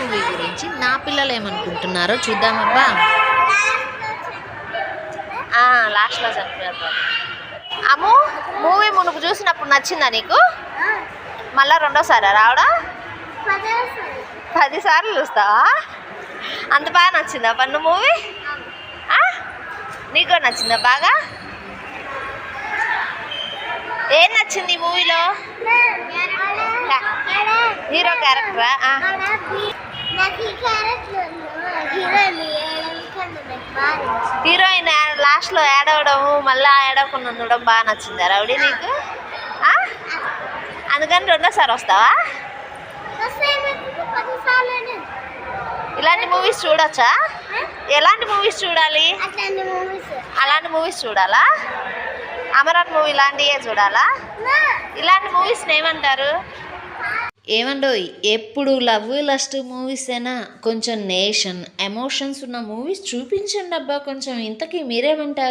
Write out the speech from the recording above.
Movie గురించి నా పిల్లలు ఏమనుకుంటున్నారో చూద్దామబ్బా. లాస్ట్లో చెప్పారు అమ్ము మూవీ మునుపు చూసినప్పుడు నచ్చిందా నీకు? మళ్ళా రెండోసారా? రావడం? పదిసార్లు చూస్తావా? అంత బాగా నచ్చిందా పన్ను మూవీ? నీకు నచ్చిందా బాగా? ఏం నచ్చింది ఈ మూవీలో? హీరో క్యారెక్టరా? హీరోయిన్ లాస్ట్లో ఏడవడము మళ్ళీ ఏడవకుండా ఉండడం బాగా నచ్చిందా రౌడీ నీకు? అందుకని రెండోసారి వస్తావా? ఇలాంటి మూవీస్ చూడొచ్చా? ఎలాంటి మూవీస్ చూడాలి? మూవీస్ అలాంటి మూవీస్ చూడాలా? అమరన్ మూవీ లాంటివే చూడాలా? ఇలాంటి మూవీస్ని ఏమంటారు? ఏమండో ఎప్పుడు లవ్ లస్ట్ మూవీస్ అయినా కొంచెం నేషన్ ఎమోషన్స్ ఉన్న మూవీస్ చూపించండి అబ్బా కొంచెం ఇంతకీ మీరేమంటారు?